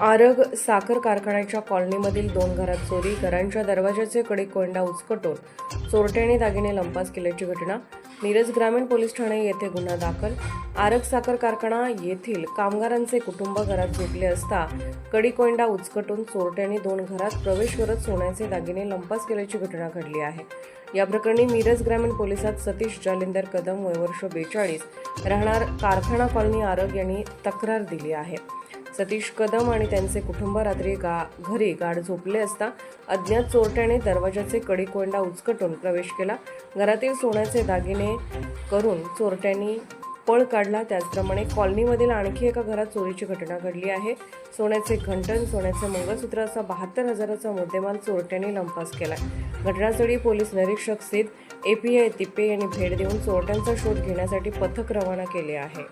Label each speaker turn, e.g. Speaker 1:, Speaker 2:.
Speaker 1: आरग साखर कारखान्याच्या कॉलनीमधील दोन घरात चोरी घरांच्या दरवाजाचे कडे कोंडा उचकटून चोरट्याने दागिने लंपास केल्याची घटना. मिरज ग्रामीण पोलीस ठाणे येथे गुन्हा दाखल. आरग साखर कारखाना येथील कामगारांचे कुटुंब घरात झोपले असता कडी कोंडा उचकटून चोरट्यांनी दोन घरात प्रवेश करत सोन्याचे दागिने लंपास केल्याची घटना घडली आहे. या प्रकरणी मिरज ग्रामीण पोलिसात सतीश जालिंदर कदम वय वर्ष बेचाळीस. राहणार कारखाना कॉलनी आरग यांनी तक्रार दिली आहे. सतीश कदम आणि त्यांचे कुटुंब रात्री गा घरी गाढ झोपले असता अज्ञात चोरट्याने दरवाजाचे कडीकोंडा उचकटून प्रवेश केला. घरातील सोन्याचे दागिने करून चोरट्यांनी पळ काढला. त्याचप्रमाणे कॉलनीमधील आणखी एका घरात चोरीची घटना घडली आहे. सोन्याचे घंटन सोन्याचे मंगळसूत्र असा बहात्तर हजाराचा मुद्देमाल चोरट्यांनी लंपास केला घटनास्थळी पोलीस निरीक्षक सिद्ध आय तिप्पे यांनी भेट देऊन चोरट्यांचा शोध घेण्यासाठी पथक रवाना केले आहे.